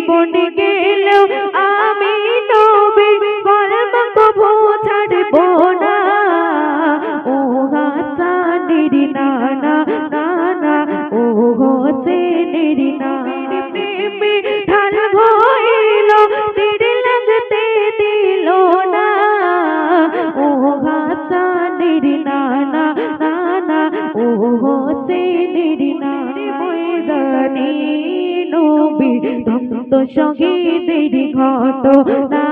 জীবনে গেলেও আমি নবীর কলম কবু ছাড়ব না। ও হাসানের নানা নানা, ও হোসেনের নানা প্রেমে ঢাল হইল তীর লাগতে দিল না। ও হাসানের নানা নানা, ও হোসেনের নানা, ময়দানে নবী দন্ত শহীদের ঘটনা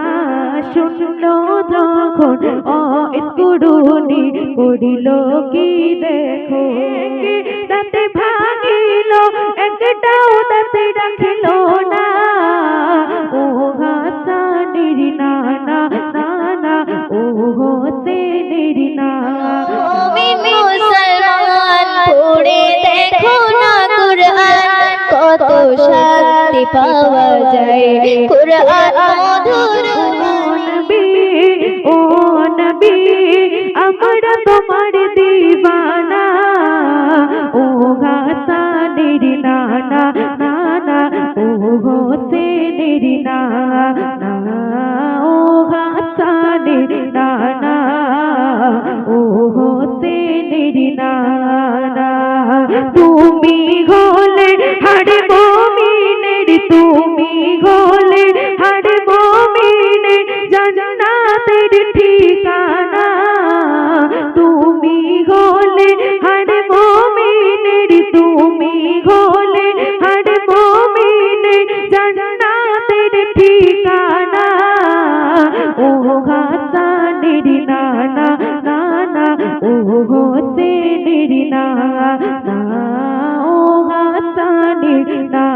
শুনলো যখন। অস্কুরুনি করিল কি দেখো? তাতে ভাগিল পাওয়া যায় কুরআন মধুর নবী ও নবী আমরা তোমার দিবানা। ও হাসানের নানা নানা ও হোসেনের নানা ও হাসানের নানা ও হোসেনের নানা।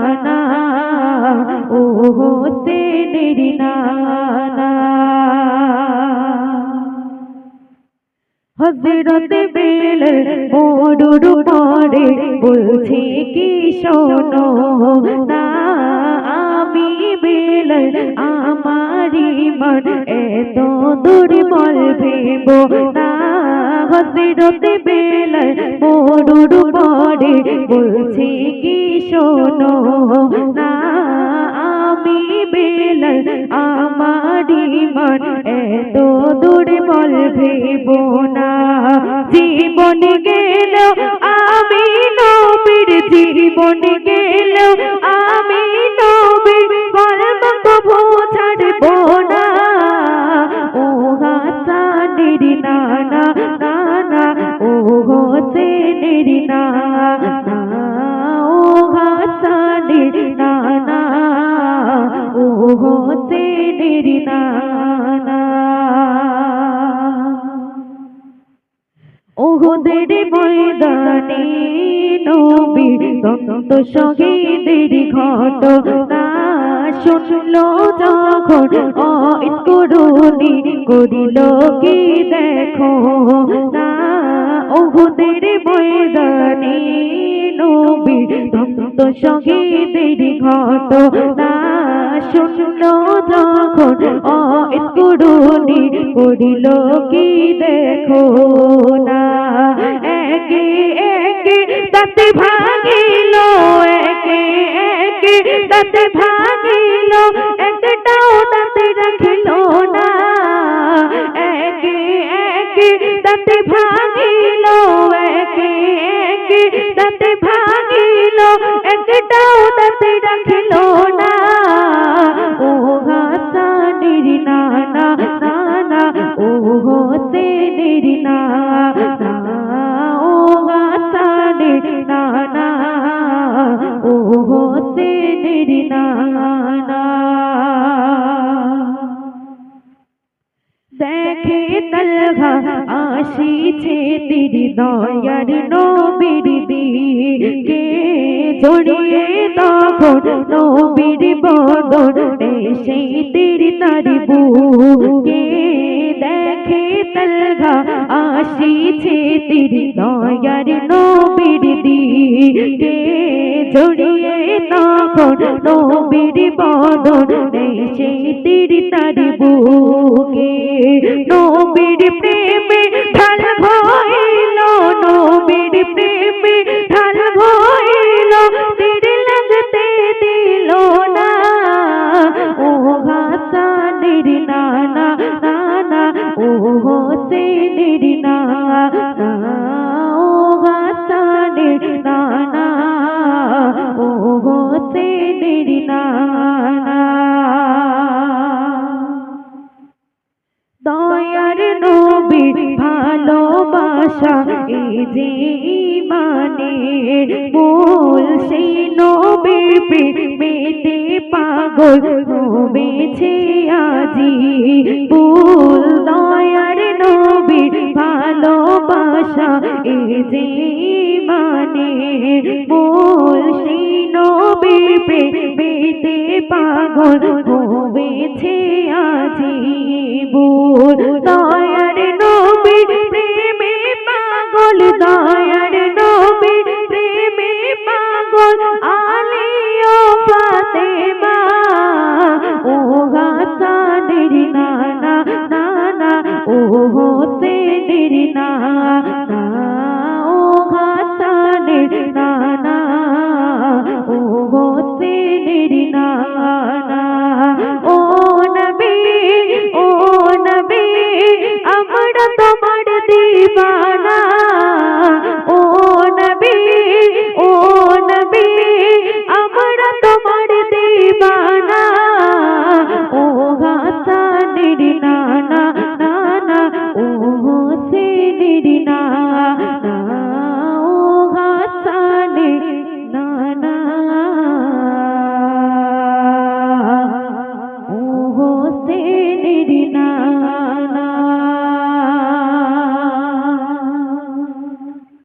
নানা ও হোসেনের নানা। হজরত বেল মোড়ুর পরে বলছি, কি শোনো, না, আমি বেল আমারি মন এত দুর্বল ভেব না হজরত বেল মোড়ুর পরে বলছি কি শোনো না আমি বেল আমারি মন এত দুর্বল ভেব না জীবন গেল আমি নবীর জীবন গেল আমি ও হোসেনের নানা ওহুদের ময়দানে নবীর দন্ত শহীদের ঘটনা শুনলো যখন অস্কুরুনি করিল কি দেখো না ওহুদের ময়দানে নবীর দন্ত শহীদের ঘটনা যখন অস্কুরুনি করিল কি দেখো না? একে একে তাতে ভাগিল, একে একে তাতে ভাগিল একটাও তাতে রাখিল না। একে একে তাতে ভাগিল, একে একে তাতে ভাগিল একটাও তাতে রাখিল হোসেনের নানা ও হাসানের নানা ও হোসেনের নানা দেখে তলহা আসিছে তীর দয়ার নবীর দিকে। জড়িয়ে তখন নবীর বদন সেই তীর তার বুকে আসিছে তীর দয়ার নবীর দিকে। জড়িয়ে তখন নবীর বদন সেই তীর তার বুকে। নবীর প্রেমে হোসেনের নানা দয়ার নবীর ভালোবাসা এই যে ইমানের মূল সেই নবীর প্রেমেতে পাগল হবেছে আজি। দয়ার নবীর ভালোবাসা এই যে ইমানের মূল সেই নবীর পাগল হবেছে আজি ভুল দয়ার নবীর প্রেমে পাগল, দয়ার নবীর প্রেমে পাগল আলিও ফাতেমা, ও হাসানের নানা নানা Thank you.